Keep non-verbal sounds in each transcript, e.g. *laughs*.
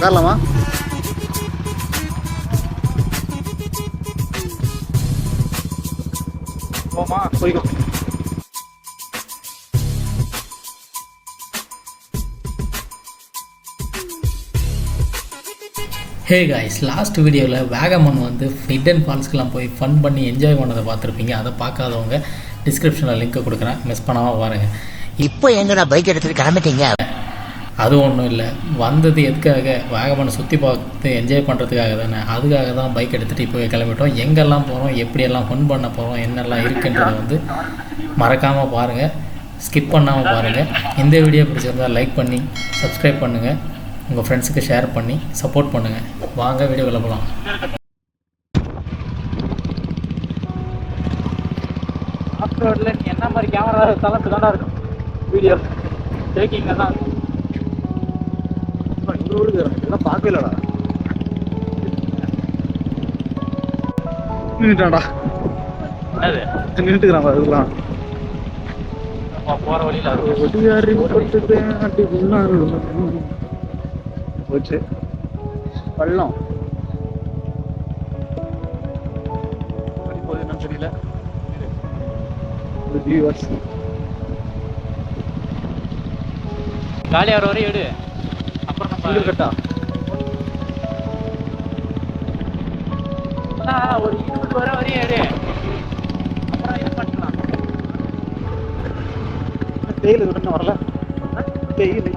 உட்காரலாமா? போமா போய்க்கோ. Hey guys last வீடியோவில் வேகமன் வந்து ஹிடன் ஃபால்ஸ்க்கெலாம் போய் ஃபன் பண்ணி என்ஜாய் பண்ணதை பார்த்துருப்பீங்க. அதை பார்க்காதவங்க டிஸ்கிரிப்ஷனில் லிங்க்கை கொடுக்குறேன். மிஸ் பண்ணாமல் பாருங்கள் இப்போ எங்கடா பைக் எடுத்துட்டு கிளம்பிட்டீங்க? அது ஒன்றும் இல்லை. வந்தது எதுக்காக? வாகமனை சுற்றி பார்த்து என்ஜாய் பண்ணுறதுக்காக தானே. அதுக்காக தான் பைக் எடுத்துகிட்டு இப்போ கிளம்பிட்டோம். எங்கெல்லாம் போகிறோம் எப்படியெல்லாம் ஃபன் பண்ண போகிறோம் என்னெல்லாம் இருக்குன்றதை வந்து மறக்காமல் பாருங்கள் ஸ்கிப் பண்ணாமல் பாருங்கள் இந்த வீடியோ பிடிச்சிருந்தால் லைக் பண்ணி சப்ஸ்கிரைப் பண்ணுங்கள் உங்கள் ஃப்ரெண்ட்ஸுக்கு ஷேர் பண்ணி சப்போர்ட் பண்ணுங்கள் வாங்க வீடியோ போகலாம் ஆஃப் ரோடில் என்ன மாதிரி கேமரா தளர்த்து தாண்டா இருக்கும். வீடியோ டேக்கிங் தான் இங்கே விடுக்கிறேன் இதெல்லாம் பார்க்கவே இல்லடா நின்றுட்டான்டா என்னது நின்றுட்டுக்கிறான் அதுக்கெல்லாம் நம்ம போகிற வழியில் ஒடியாரி உள்ளாரு. போச்சு. பள்ளம். தெரியல. viewers. காலியாகிற வரையும் எடு. சிங்கிள் கட்டா ஒரு இருபது வரை வரையும் எடு. அப்புறம் இது பண்ணிக்கலாம் தேயிலை வரல. தேயிலை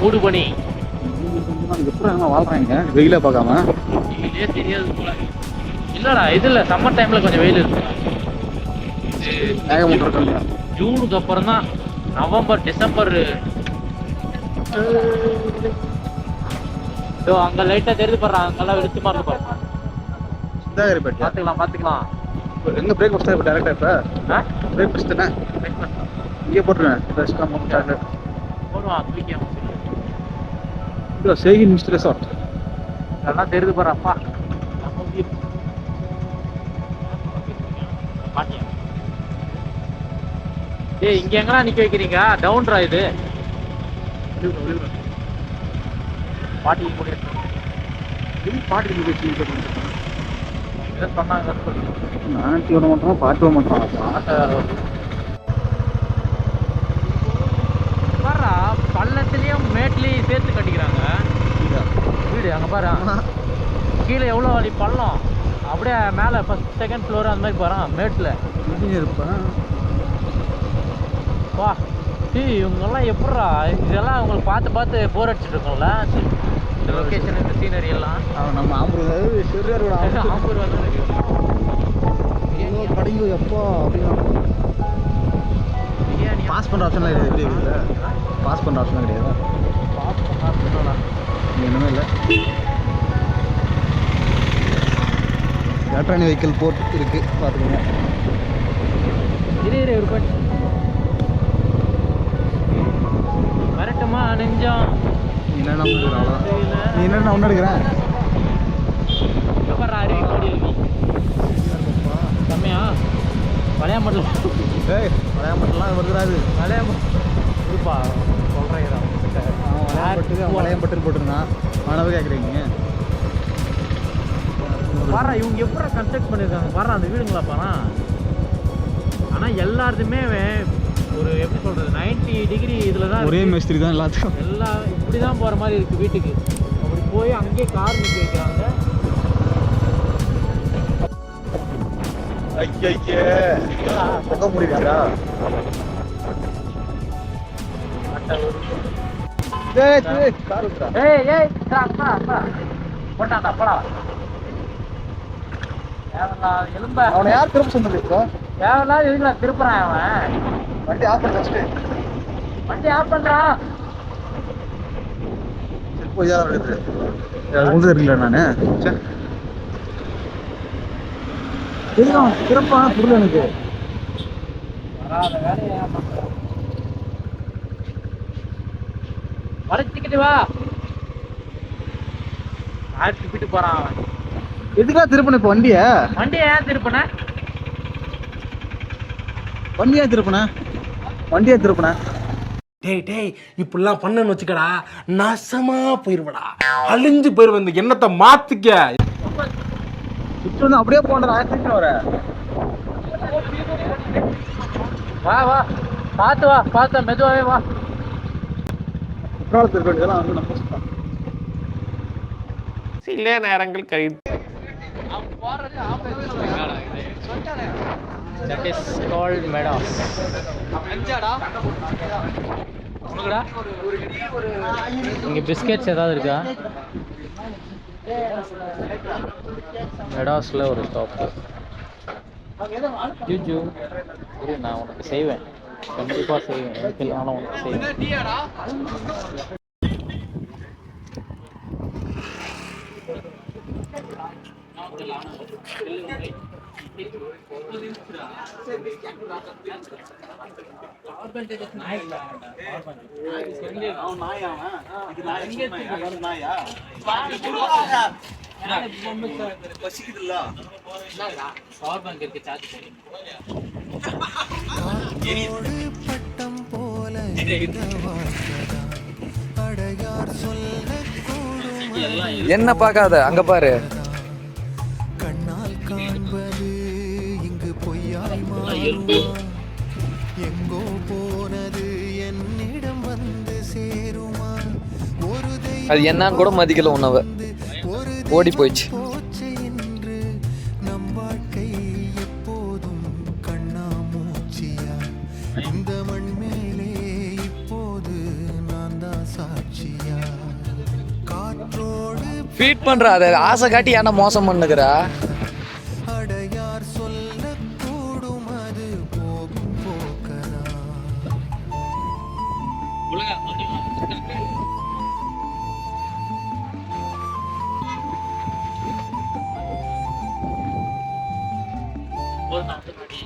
மூடு பண்ணி எப்படி வாழ்றாங்க வெயில பார்க்காம? தெரியாது போல. இல்லடா இது இல்ல சம்மர் டைம்ல கொஞ்சம் வெயில் இருக்கு. ஜூனுக்கு அப்புறம் தான் நவம்பர் டிசம்பர் இதோ அங்க லைட்டா தெரிஞ்சு பாரு அங்கெல்லாம் வெடிச்சு மாதிரி பாரு. சிந்தாதிரிப்பேட்டை பாத்துக்கலாம் பாத்துக்கலாம் எங்க பிரேக் ஃபஸ்ட் இப்போ டேரக்டா இப்போ? ஆ? பிரேக் ஃபஸ்ட் தானே? இங்கே போட்டுருவேன் ரெஸ்டாரண்ட் மூணு சாக்லேட் போடுவான் இதோ சேகின் மிஸ்டர் ரெசார்ட் அதெல்லாம் வீடு. பாட்டியா டேய் இங்க எங்கடா நிக்க வைக்கிறீங்க? டவுன்ரா இது. பாட்டி கூட பாட்டு சொன்னாங்க நான் விட மாட்டோம் பாட்டு விட மாட்டோம் பாரா பள்ளத்துலயும் மேட்லயும் சேர்த்து கட்டிக்கிறாங்க. வீடு? அங்க பாரு. கீழே எவ்வளோ வழி பள்ளம்? அப்படியே மேலே ஃபர்ஸ்ட் செகண்ட் ஃப்ளோர் அந்த மாதிரி பாரு மேட்டில். இருப்பேன் வா. டீ இவங்கெல்லாம் எப்பட்றா? இதெல்லாம் உங்களுக்கு பார்த்து பார்த்து போர் அடிச்சிட்டு இருக்கோம்ல இந்த லொக்கேஷன் இந்த சீனரி எல்லாம். நம்ம ஆம்பூர் சிறுவர் ஆம்பூர். வந்ததுக்கு படிங்க எப்போ அப்படின்னா. பிரியாணி பாஸ் பண்ணுற ஆப்ஷன்லாம் எப்படி இருக்குது பாஸ் பண்ணுற ஆப்ஷன் கிடையாது? பாஸ் பண்ணா இங்க ஒன்றுமே இல்லை. எலக்ட்ரானிக் வெஹிக்கிள் போர்ட் இருக்கு பார்த்துக்கோங்க. இரு இரு ஒரு வரட்டுமா நெஞ்சம் என்ன? நீ என்ன கோடி அருவி செம்மையா? வளையாமட்டல் ஏய் வளையாம்பட்டுலாம் வருதுராது வளையாம இருப்பா சொல்கிறேன் வளையாம்பட்டு வளையாம்பட்டு போட்டிருந்தான். மாணவ கேட்குறீங்க பாரா இவங்க எப்படி கன்ஸ்ட்ரக்ட் பண்ணியிருக்காங்க? பாரா அந்த வீடுங்களா பாரா. ஆனால் எல்லாருக்குமே ஒரு எப்படி சொல்கிறது 90 டிகிரி இதில் தான் ஒரே. மேஸ்திரி தான் எல்லாத்துக்கும். எல்லாம் இப்படி தான் போகிற மாதிரி இருக்குது வீட்டுக்கு. அப்படி போய் அங்கேயே கார் நிற்க வைக்கிறாங்க. போட்டாண்டா போடா. எலும்ப. அவனை யார் திரும்ப சொன்னது தேவையில்லாத எதுக்குல திருப்புறான் அவன். வண்டி ஆஃப் பண்ணி வச்சுட்டு. வண்டி ஆஃப் பண்றான் சரி போய் தெரியல நானு. தெரியும் திருப்பான் புரியல எனக்கு. வராத வேலையை பண்ற? வளைச்சிக்கிட்டு வா. போறான் அவன்? எதுக்கா திருப்பணும் இப்போ வண்டியை? வண்டியை ஏன் திருப்பின? வண்டியா திருப்பின? வண்டியா திருப்பின. டேய் டேய் இப்படிலாம் பண்ணன்னு வச்சுக்கடா நாசமா போயிருவடா. அழிஞ்சு போயிருவ இந்த எண்ணத்தை மாத்திக்க. வந்து அப்படியே போன்ற ஆயிரத்தி வர. வா வா. பார்த்து வா பார்த்து மெதுவாவே வா. குற்றாலத்தில் வேண்டியதெல்லாம் வந்து நம்ம சில நேரங்கள் கை தட் இஸ் கால்ட் மெடாஸ் இங்கே பிஸ்கெட்ஸ் ஏதாவது இருக்கா? மெடாஸில் ஒரு ஸ்டாப்பு ஜூஜு நான் உனக்கு செய்வேன். கண்டிப்பாக செய்வேன். இல்லைனாலும் உனக்கு செய்வேன். பட்டம் போல அடையார் சொல்லக்கூடும் என்ன பார்க்காத? அங்க பாரு. எங்கோ போனது என்னிடம் வந்து சேருமா? ஒரு அது என்னன்னு கூட மதிக்கல உன்னவ ஓடி போயிடுச்சு. போச்சு இன்று நம் வாழ்க்கை எப்போதும் கண்ணாமூச்சியா? இந்த மண் மேலே இப்போது நான் தான் சாட்சியா? காற்றோடு ஃபீட் பண்ற அதை ஆசை காட்டி ஏன்னா மோசம் பண்ணுகிறா? ಕಾಲ್ ಮಾತು ಮಾಡಿ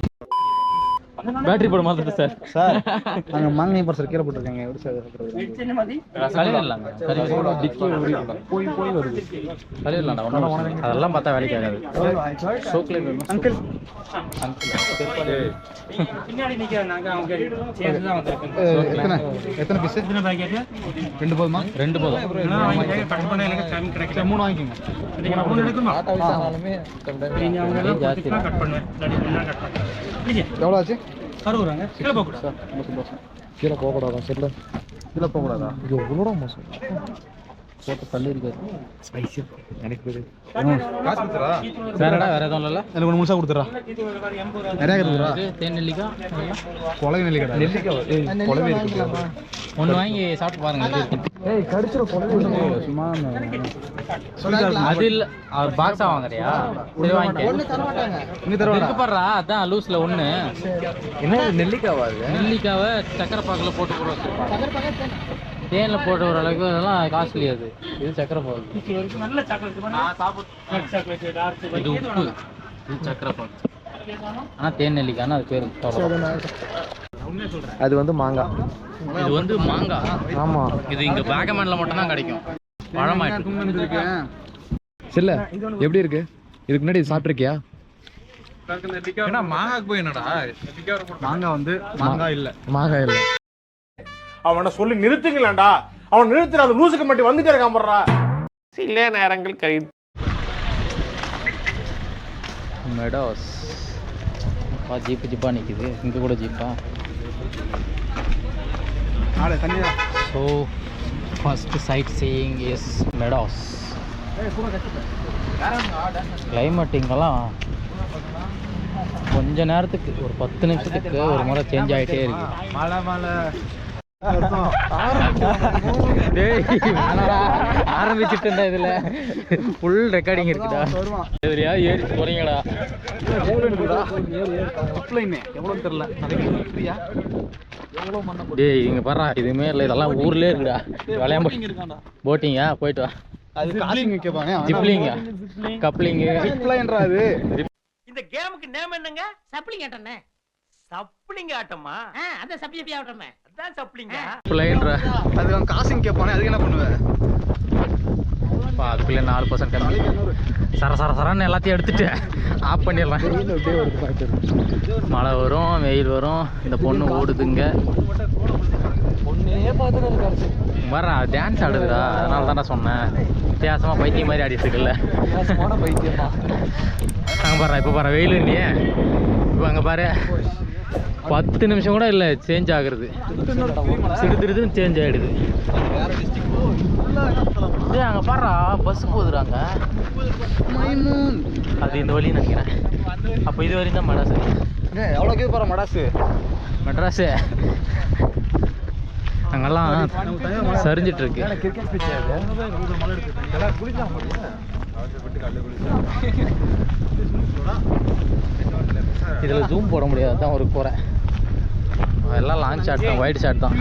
பேட்டரி போட மாதிரி சார். சார் நாங்கள் மாங்கனி பர்சல் கீழே போட்டிருக்காங்க. எப்படி சார் சொல்றது? கழுவிடலாங்க போய் போய் வருது. கழுவிடலாம்டா ஒன்றும் அதெல்லாம் பார்த்தா வேலைக்கு ஆகாது. ஷோக்கில் அங்கிள். எத்தனை? எத்தனை பீஸ் ரெண்டு போதுமா? ரெண்டு போதும். மூணு வாங்கிக்கோங்க ஜாஸ்தி எவ்வளோ ஆச்சு? கீழே போகக்கூடாதா? செல்ல கீழே போகக்கூடாதா இது எவ்வளோ மோசம். போட்டு தள்ளி இருக்காது எனக்கு காசு கொடுத்துறா? வேறடா வேற எதுவும் இல்லைல்ல? எனக்கு ஒன்று முழுசாக கொடுத்துறா. நிறையா கொடுத்துறா தேன் நெல்லிக்காய் நெல்லிக்கடா நெல்லிக்காய். குழவே இருக்கு ஒன்று வாங்கி சாப்பிட்டு பாருங்க. ஏய் கடிச்சிட குழவை சும்மா அது இல்ல அவர் பாக்ஸா வாங்குறியா? சரி வாங்கிக்க இன்னும் தருவாடா? இருக்கு பாருடா அதான் லூஸ்ல ஒண்ணு. என்ன நெல்லிக்காவா அது நெல்லிக்காவை சக்கரை பாக்குல போட்டு கூட வச்சிருப்பாங்க தேன்ல போட்டு ஒரு அளவுக்கு அதெல்லாம் காஸ்ட்லி அது. இது சக்கரை பாகு. இது உப்பு. இது சக்கரை பாகு. ஆனா தேன் நெல்லிக்காய்னு அது பேரு. அது வந்து மாங்காய் இது வந்து மாங்காய் ஆமா. இது இங்க பேகமேன்ல மட்டும் தான் கிடைக்கும். பழமாயிட்டு. செல்ல எப்படி இருக்கு? இதுக்கு முன்னாடி சாப்பிட்ருக்கியா மாங்காய் வந்து மாங்காய் இல்லை. மாங்காய் இல்லை. அவனை சொல்லி நிறுத்துங்களேன்டா. அவன் நிறுத்துற அந்த லூசுக்கு மட்டும் வந்துட்டே இருக்கான் போடுறா சில நேரங்கள் கை மெடாஸ் பா ஜீப்பு ஜீப்பா நிக்குது. இங்க கூட ஜீப்பா? ஃபர்ஸ்ட் சைட் சீயிங் இஸ் மெடாஸ் கிளைமேட் இங்கெல்லாம் கொஞ்ச நேரத்துக்கு ஒரு பத்து நிமிஷத்துக்கு ஒரு முறை சேஞ்ச் ஆகிட்டே இருக்கு. ஆரம்பிச்சிட்டு இருந்தா இதுல. ஃபுல் ரெக்கார்டிங் இருக்குடா. எதுலையா ஏறி போறீங்கடா. தெரியல. டேய் இங்க பாரு இதுமே இல்லை. இதெல்லாம் ஊர்லயே இருக்குடா. விளையாம்ப போட்டிங்கா போயிட்டு வா. அது காசு கேட்பானே ஜிப்லிங்கா அது. இந்த கேமுக்கு நேம் என்னங்க? சப்ளிங் ஆட்டம்னே சப்ளிங் ஆட்டமா அதான் சப்ளி ஆட்டமே அதான் சப்ளிங்க பிள்ளைன்ற. அது அவன் காசு கேட்பானே அதுக்கு என்ன பண்ணுவேன் அதுக்குள்ளே நாலு பர்சன்ட் கம்மி. சர சர சரன்னு எல்லாத்தையும் எடுத்துட்டு ஆஃப் பண்ணிடலாம். மழை வரும் வெயில் வரும் இந்த பொண்ணு ஓடுதுங்க. வர்றா டான்ஸ் ஆடுதுடா. அதனால தானே சொன்னேன். வித்தியாசமாக பைத்தியம் மாதிரி ஆடிட்டு இருக்குல்ல. பைத்தியமா அங்கே பாரு இப்போ பாரு வெயில் இல்லையே. இப்போ அங்கே பாரு. பத்து நிமிஷம் கூட இல்லை சேஞ்ச் ஆகுறது. சிடு திருதுன்னு சேஞ்ச் ஆகிடுது அங்கே பாருடா பஸ் போகுதுறாங்க அது இந்த வழி நினைக்கிறேன். அப்போ இது வரையும் தான் மடாசு எவ்வளோ கேது போகிற மடாசு மெட்ராஸு அங்கெல்லாம் சரிஞ்சிட்டு இருக்கு இதில் ஜூம் போட முடியாது தான் ஒரு குறை. எல்லாம் லாங் ஷாட் தான் ஒயிட் ஷாட் தான்.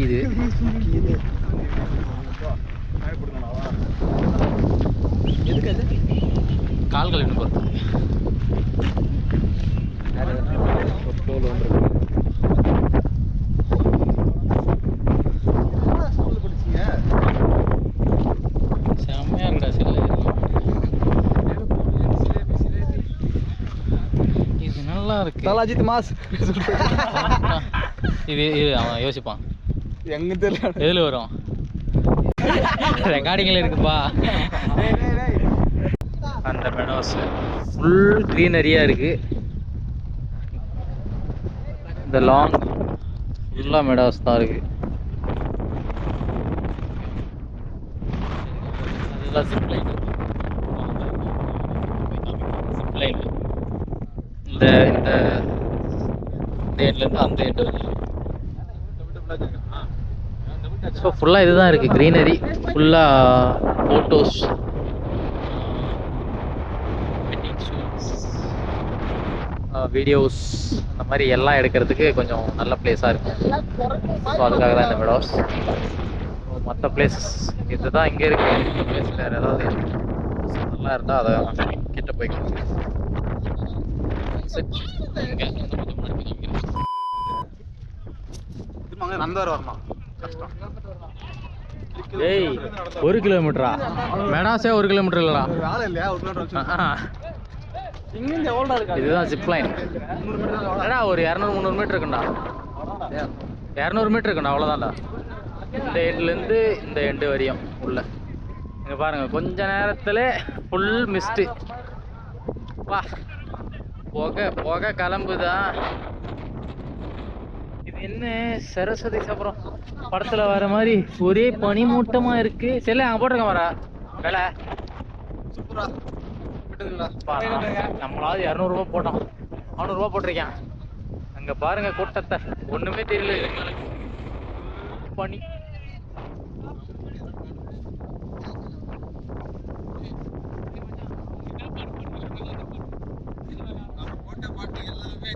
இது. கால்கள் இன்னும் பொறுத்து செம்மையா இருக்குடா செல்லு இது அஜித் மாஸ் *laughs* இது இது அவன் யோசிப்பான். எங்க தெரியல. எதில் வரும்? ரெக்கார்டிங்கில் இருக்குப்பா. அந்த மெடோஸ் ஃபுல் க்ரீனரியாக இருக்கு. இந்த லாங் ஃபுல்லாக மெடோஸ் தான் இருக்கு. நல்லா சிப்லைன் சிப்லைன் இந்த இந்த இந்த எண்ட்லேருந்து அந்த எண்டு வரைக்கும். ஸோ ஃபுல்லாக இதுதான் இருக்குது க்ரீனரி ஃபுல்லாக ஃபோட்டோஸ் வீடியோஸ் அந்த மாதிரி எல்லாம் எடுக்கிறதுக்கு கொஞ்சம் நல்ல பிளேஸாக இருக்கும். ஸோ அதுக்காக தான் இந்த மெடோஸ் மற்ற பிளேசஸ் இதுதான் இங்கே இருக்கு. இந்த பிளேஸ் வேறு ஏதாவது நல்லா இருந்தால் அதை கிட்ட போய்க்கலாம் சரி இங்கே இந்த பக்கம் முன்னாடி போய் காமிக்கிறேன். வரணும் ஏய் ஒரு கிலோமீட்டரா? மெடாஸே ஒரு கிலோமீட்டர் இல்லடா. வேலை இல்லையா? ஒரு கிலோமீட்டர் இதுதான் ஜிப்லைன் ஏடா ஒரு இரநூறு முந்நூறு மீட்டர் இருக்குண்டா இரநூறு மீட்டர் இருக்குண்டா அவ்வளோதான்டா இந்த எண்ட்லேருந்து இந்த எண்டு வரையும் உள்ள. இங்கே பாருங்க கொஞ்ச நேரத்தில் ஃபுல் மிஸ்ட்டு வா. புகை புகை கிளம்புதா. இது என்ன சரஸ்வதி சபுரம்? படத்தில் வர மாதிரி ஒரே பனிமூட்டமாக இருக்கு. செல்ல அங்கே போட்டிருக்கேன் வரா வேலை. நம்மளாவது இரநூறுபா போட்டோம். அவனூறுபா போட்டிருக்கேன். அங்கே பாருங்க கூட்டத்தை. ஒன்றுமே தெரியல.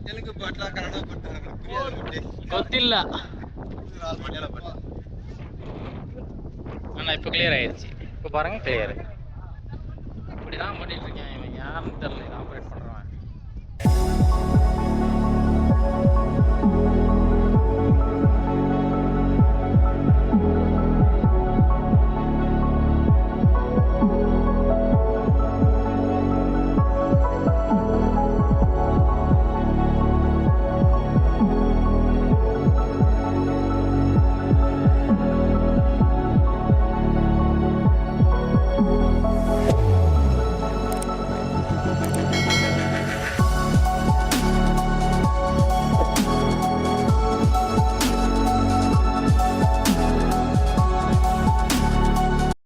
இதுக்கு மேல. பனி ಗೊತ್ತಿಲ್ಲ ஆனால் இப்போ கிளியர் ஆயிடுச்சு இப்போ பாருங்க கிளியர் இப்படி தான் பண்ணிட்டு இருக்கேன் இவன் யாருன்னு தெரியல இதை ஆப்ரேட் பண்ணுறான்